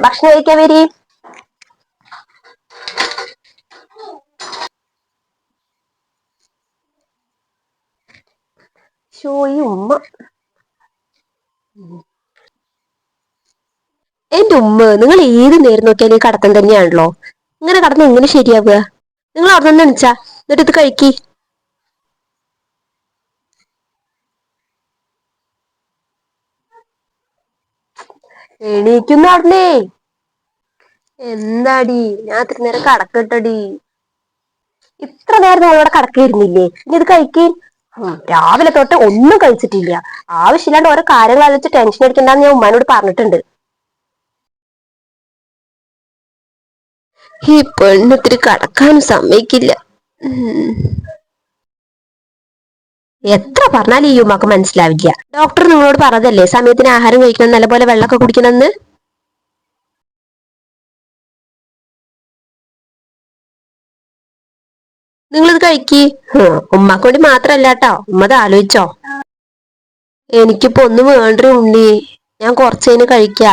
ഭക്ഷണം കഴിക്കാൻ വരി. ഉമ്മ. എന്റെ ഉമ്മ നിങ്ങൾ ഏത് നേരം നോക്കിയാലും ഈ കടത്തം തന്നെയാണല്ലോ. ഇങ്ങനെ കടന്ന് എങ്ങനെ ശരിയാവുക? നിങ്ങൾ അവിടെ നിന്ന് എണിച്ചാ? എന്നിട്ട് ഇത് കഴിക്കി. എണീക്കുന്ന അവിടുന്നേ എന്താടി? ഞാൻ അത്ര നേരം കടക്കട്ടടി. ഇത്ര നേരം നിങ്ങളവിടെ കടക്കായിരുന്നില്ലേ ഇനി ഇത് കഴിക്കേ. രാവിലെ തൊട്ട് ഒന്നും കഴിച്ചിട്ടില്ല. ആവശ്യമില്ലാണ്ട് ഓരോ കാര്യങ്ങൾ ആലോചിച്ച് ടെൻഷൻ അടിക്കണ്ടെന്ന് ഞാൻ ഉമ്മാനോട് പറഞ്ഞിട്ടുണ്ട്. ഈ പെണ്ണിത്തിരി കടക്കാനും സമ്മതിക്കില്ല. എത്ര പറഞ്ഞാലും ഈ ഉമ്മക്ക് മനസ്സിലാവില്ല. ഡോക്ടർ നിങ്ങളോട് പറഞ്ഞതല്ലേ സമയത്തിന് ആഹാരം കഴിക്കണം നല്ലപോലെ വെള്ളമൊക്കെ കുടിക്കണമെന്ന്? നിങ്ങളിത് കഴിക്കി. ഉമ്മക്ക് വേണ്ടി മാത്രല്ല കേട്ടോ ഉമ്മ അത് ആലോചിച്ചോ. എനിക്കിപ്പോ ഒന്നും വേണ്ട ഉണ്ണി. ഞാൻ കുറച്ചതിന് കഴിക്ക.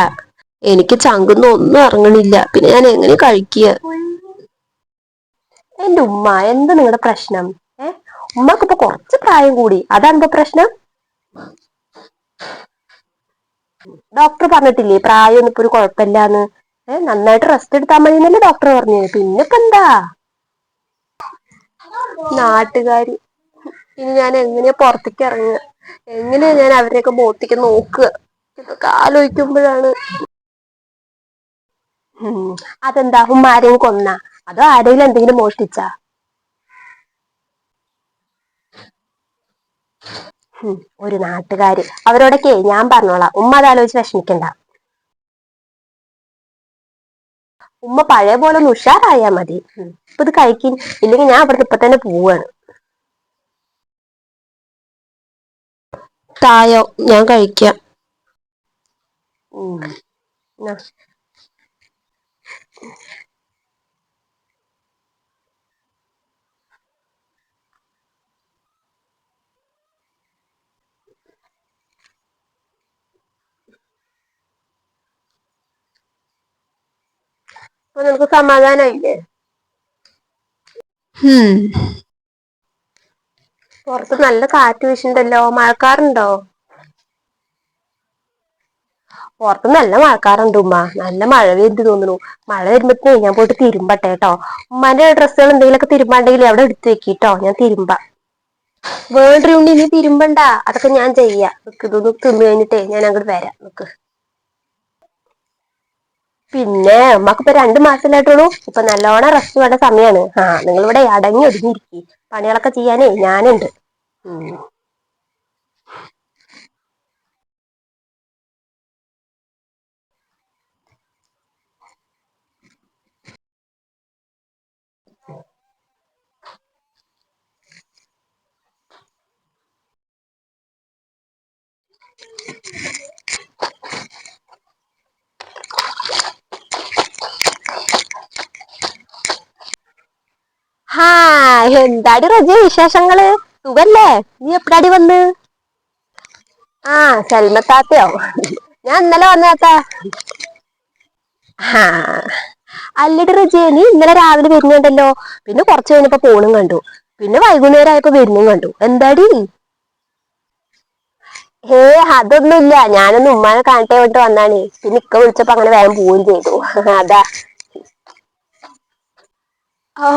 എനിക്ക് ചങ്കുന്ന ഒന്നും ഇറങ്ങണില്ല. പിന്നെ ഞാൻ എങ്ങനെ കഴിക്കുക? എന്റെ ഉമ്മ എന്താ നിങ്ങളുടെ പ്രശ്നം? ഏ ഉമ്മക്ക് ഇപ്പൊ കുറച്ച് പ്രായം കൂടി. അതാണ് ഇപ്പൊ പ്രശ്നം. ഡോക്ടർ പറഞ്ഞിട്ടില്ലേ പ്രായമൊന്നും ഇപ്പൊ ഒരു കുഴപ്പമില്ലാന്ന്. ഏഹ് നന്നായിട്ട് റെസ്റ്റ് എടുത്താൽ മതി എന്നല്ലേ ഡോക്ടർ പറഞ്ഞു. പിന്നെ ഇപ്പൊ എന്താ നാട്ടുകാര് ഇനി ഞാൻ എങ്ങനെയാ പുറത്തേക്ക് ഇറങ്ങുക? എങ്ങനെയാ ഞാൻ അവരെയൊക്കെ ബോട്ടിക്ക് നോക്കുക? ഇതൊക്കെ ആലോചിക്കുമ്പോഴാണ്. അതെന്താ? ഉമ്മ ആരെയും കൊന്ന? അതോ ആരെങ്കിലും എന്തെങ്കിലും മോഷ്ടിച്ചാ? ഒരു നാട്ടുകാര്. അവരോടൊക്കെ ഞാൻ പറഞ്ഞോളാം. ഉമ്മ അതാലോചിച്ച് വിഷമിക്കണ്ട. ഉമ്മ പഴയ പോലെ ഒന്ന് ഉഷാറായാ മതി. ഇപ്പൊ ഇത് കഴിക്കും. ഇല്ലെങ്കിൽ ഞാൻ അവിടെ ഇപ്പൊ തന്നെ പോവാണ്. തായോ ഞാൻ കഴിക്കാം. ഉം. അപ്പൊ നിനക്ക് സമാധാനായില്ലേ. പുറത്ത് നല്ല കാറ്റ് വീശുണ്ടല്ലോ മഴക്കാറുണ്ടോ? പുറത്ത് നല്ല മഴക്കാറുണ്ട് ഉമ്മ. നല്ല മഴ വരുന്നു തോന്നുന്നു. മഴ വരുമ്പത്തേ ഞാൻ പോയിട്ട് തിരുമ്പട്ടെ കേട്ടോ ഉമ്മാന്റെ ഡ്രസ്സുകൾ എന്തെങ്കിലുമൊക്കെ തിരുമ്പാണ്ടെങ്കിൽ അവിടെ എടുത്ത് വെക്കിട്ടോ. ഞാൻ തിരുമ്പ. വേൾഡ് ഉണ്ണി ഇനി തിരുമ്പണ്ട. അതൊക്കെ ഞാൻ ചെയ്യാം. നിക്ക് ഇതൊന്ന് തിന്നു കഴിഞ്ഞിട്ടേ ഞാൻ അങ്ങോട്ട് വരാം. നിക്ക്. പിന്നെ ഉമ്മക്കിപ്പോ രണ്ടു മാസത്തിലായിട്ടുള്ളൂ. ഇപ്പൊ നല്ലോണം റെസ്റ്റ് വേണ്ട സമയമാണ് ആ നിങ്ങൾ ഇവിടെ അടങ്ങി ഒതുങ്ങിയിരിക്കും. പണികളൊക്കെ ചെയ്യാനേ ഞാനുണ്ട്. ഹാ എന്താടി റജി വിശേഷങ്ങൾ? സുഖല്ലേ? നീ എപ്പടാടി വന്ന്? ആ സൽമത്താത്തയോ ഞാൻ ഇന്നലെ വന്നാത്ത അല്ലടി റജിയെ നീ ഇന്നലെ രാവിലെ വരുന്നുണ്ടല്ലോ. പിന്നെ കുറച്ച് കഴിഞ്ഞപ്പോ പോണും കണ്ടു. പിന്നെ വൈകുന്നേരം ആയപ്പോ വരുന്നും കണ്ടു. എന്താടി? ഹേ അതൊന്നുമില്ല. ഞാനൊന്ന് ഉമ്മാനെ കാണട്ടെ വിട്ട് വന്നാണ്. പിന്നെ ഇക്ക വിളിച്ചപ്പോ അങ്ങനെ വേഗം പോവുകയും ചെയ്തു. അതാ. ഓ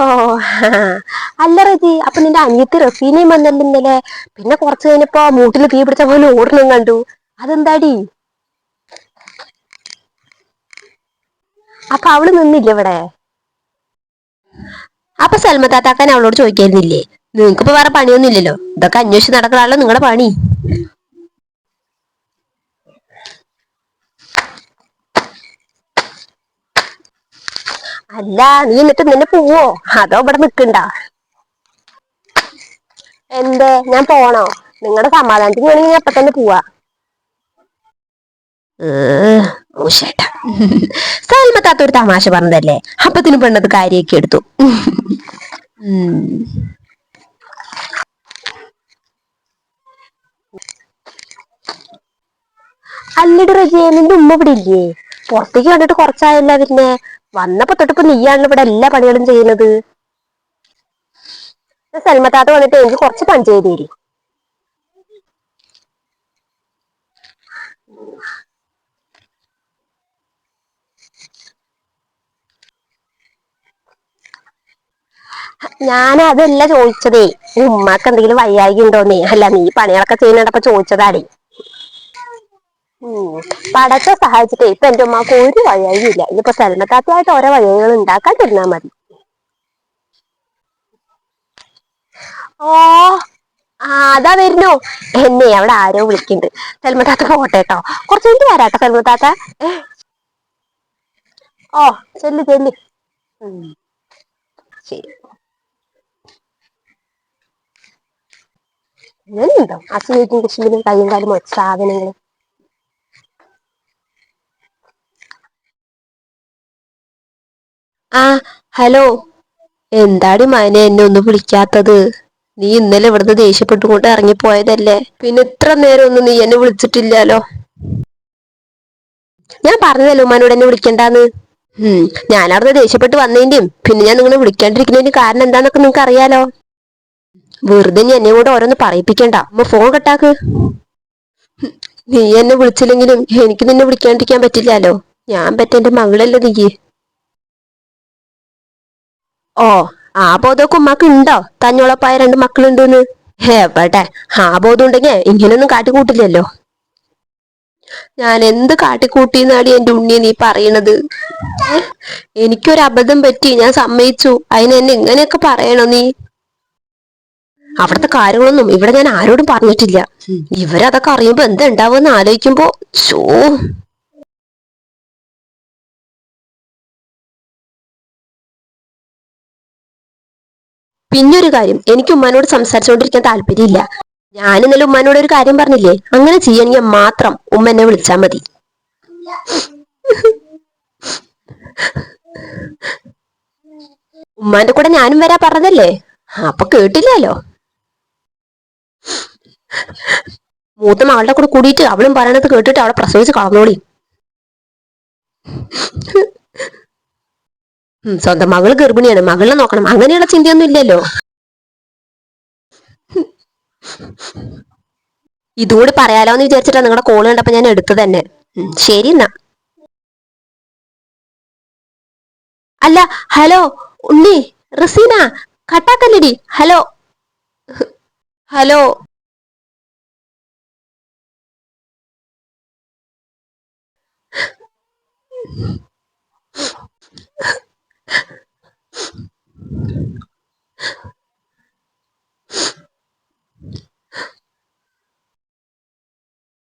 അല്ല റതി അപ്പൊ നിന്റെ അനിയത്തി റഫീനയും വന്നല്ലോ പിന്നെ കുറച്ച് കഴിഞ്ഞപ്പോ മൂട്ടിൽ തീ പിടിച്ച പോലെ ഓടണം കണ്ടു. അതെന്താടി? അപ്പൊ അവൾ നിന്നില്ല ഇവിടെ? അപ്പൊ സൽമ താത്താക്കാൻ അവളോട് ചോദിക്കായിരുന്നില്ലേ? നിങ്ങൾക്കിപ്പോ വേറെ പണിയൊന്നും ഇല്ലല്ലോ ഇതൊക്കെ അന്വേഷിച്ച് നടക്കണല്ലോ നിങ്ങളുടെ പണി. അല്ല നീ എന്നിട്ട് നിന്നെ പോവോ? അതോ ഇവിടെ നിക്കണ്ട? എന്തേ? ഞാൻ പോണോ? നിങ്ങളുടെ സമാധാനത്തിന് വേണമെങ്കിൽ ഞാൻ അപ്പൊ തന്നെ പോവാ. സൽമത്താത്ത ഒരു തമാശ പറഞ്ഞതല്ലേ? അപ്പത്തിന് പെണ്ണത് കാര്യൊക്കെ എടുത്തു. അല്ലടി റജിയ നിന്റെ ഉമ്മ ഇവിടെ ഇല്ലേ പുറത്തേക്ക് കണ്ടിട്ട് കുറച്ചായല്ല പിന്നെ. വന്നപ്പോ തൊട്ടിപ്പോ നീയാണല്ലോ ഇവിടെ എല്ലാ പണികളും ചെയ്യുന്നത്. സൽമത്താത്ത വന്നിട്ട് എനിക്ക് കുറച്ച് പണി ചെയ്ത് ഞാൻ അതല്ല ചോദിച്ചതേ ഉമ്മാക്ക് എന്തെങ്കിലും വയ്യായി ഉണ്ടോന്നേ? അല്ല നീ പണികളൊക്കെ ചെയ്യുന്നുണ്ടപ്പോ ചോദിച്ചതാടേ പടച്ച സഹായിച്ചിട്ടേ ഇപ്പൊ എന്റെ ഉമ്മാക്ക് ഒരു വയ്യായി ഇല്ല. ഇനിയിപ്പോ സൽമത്താത്തയായിട്ട് ഓരോ വഴികൾ ഉണ്ടാക്കാൻ തരുന്നാ മതി. ഓ അതാ വരുന്നു. എന്നെ അവിടെ ആരോ വിളിക്കുന്നുണ്ട്. സെൽമത്താത്ത പോട്ടെ കേട്ടോ. കുറച്ച് കഴിഞ്ഞ് വരാട്ടോ സെൽമത്താത്ത ഓ ചെല്ല് ചെല്ല്. ശരി. അങ്ങനെയുണ്ടോ അസുഖം കുശുമ്പിനും കയ്യും കാലും മുഴച്ച ആ ഹലോ. എന്താടി മനെ എന്നെ ഒന്ന് വിളിക്കാത്തത്? നീ ഇന്നലെ ഇവിടുന്ന് ദേഷ്യപ്പെട്ടുകൊണ്ട് ഇറങ്ങിപ്പോയതല്ലേ? പിന്നെ ഇത്ര നേരം ഒന്നും നീ എന്നെ വിളിച്ചിട്ടില്ലല്ലോ. ഞാൻ പറഞ്ഞതല്ലോ ഉമ്മാനോട് എന്നെ വിളിക്കണ്ടെന്ന്? ഉം ഞാൻ അവിടുന്ന് ദേഷ്യപ്പെട്ട് വന്നതിന്റെയും പിന്നെ ഞാൻ നിങ്ങളെ വിളിക്കാണ്ടിരിക്കുന്നതിന്റെ കാരണം എന്താന്നൊക്കെ നിങ്ങൾക്ക് അറിയാലോ? വെറുതെ നീ എന്നെ കൂടെ ഓരോന്ന് പറയിപ്പിക്കണ്ട. അമ്മ ഫോൺ കട്ടാക്ക്. നീ എന്നെ വിളിച്ചില്ലെങ്കിലും എനിക്ക് നിന്നെ വിളിക്കാണ്ടിരിക്കാൻ പറ്റില്ലല്ലോ. ഞാൻ പറ്റ എന്റെ മകളല്ലേ നീ. ഓ ആ ബോധമൊക്കെ ഉമ്മാക്ക് ഉണ്ടോ? തന്നോളപ്പായ രണ്ട് മക്കളുണ്ടെന്ന്? ഹേ ആ ബോധം ഉണ്ടെങ്കിൽ ഇങ്ങനൊന്നും കാട്ടിക്കൂട്ടില്ലല്ലോ. ഞാൻ എന്ത് കാട്ടിക്കൂട്ടിന്നാടി എന്റെ ഉണ്ണിയെ നീ പറയണത്? എനിക്കൊരു അബദ്ധം പറ്റി. ഞാൻ സമ്മതിച്ചു. അതിന് എന്നെ ഇങ്ങനെയൊക്കെ പറയണോ നീ? അവിടുത്തെ കാര്യങ്ങളൊന്നും ഇവിടെ ഞാൻ ആരോടും പറഞ്ഞിട്ടില്ല. ഇവരതൊക്കെ അറിയുമ്പോ എന്താ ഉണ്ടാവുമെന്ന് ആലോചിക്കുമ്പോ ഷോ പിന്നൊരു കാര്യം എനിക്ക് ഉമ്മാനോട് സംസാരിച്ചുകൊണ്ടിരിക്കാൻ താല്പര്യമില്ല. ഞാൻ ഇന്നലെ ഉമ്മാനോട് ഒരു കാര്യം പറഞ്ഞില്ലേ? അങ്ങനെ ചെയ്യണമെങ്കിൽ മാത്രം ഉമ്മ എന്നെ വിളിച്ചാൽ മതി. ഉമ്മാന്റെ കൂടെ ഞാനും വരാ പറഞ്ഞതല്ലേ? അപ്പൊ കേട്ടില്ലല്ലോ. മൂത്ത മകളുടെ കൂടെ കൂടിയിട്ട് അവളും പറയണത് കേട്ടിട്ട് അവളെ പ്രസവിച്ച് കളഞ്ഞോളി ഉം, സ്വന്തം മകൾ ഗർഭിണിയാണ്. മകളെ നോക്കണം. അങ്ങനെയുള്ള ചിന്തയൊന്നും ഇല്ലല്ലോ. ഇതുകൂടി പറയാലോ എന്ന് വിചാരിച്ചിട്ടാ നിങ്ങളുടെ കോൾ കണ്ടപ്പോ ഞാൻ എടുത്തു തന്നെ. ശരി എന്നാ. അല്ല ഹലോ ഉണ്ണി റസീന കട്ടാക്കല്ലടി? ഹലോ. ഹലോ.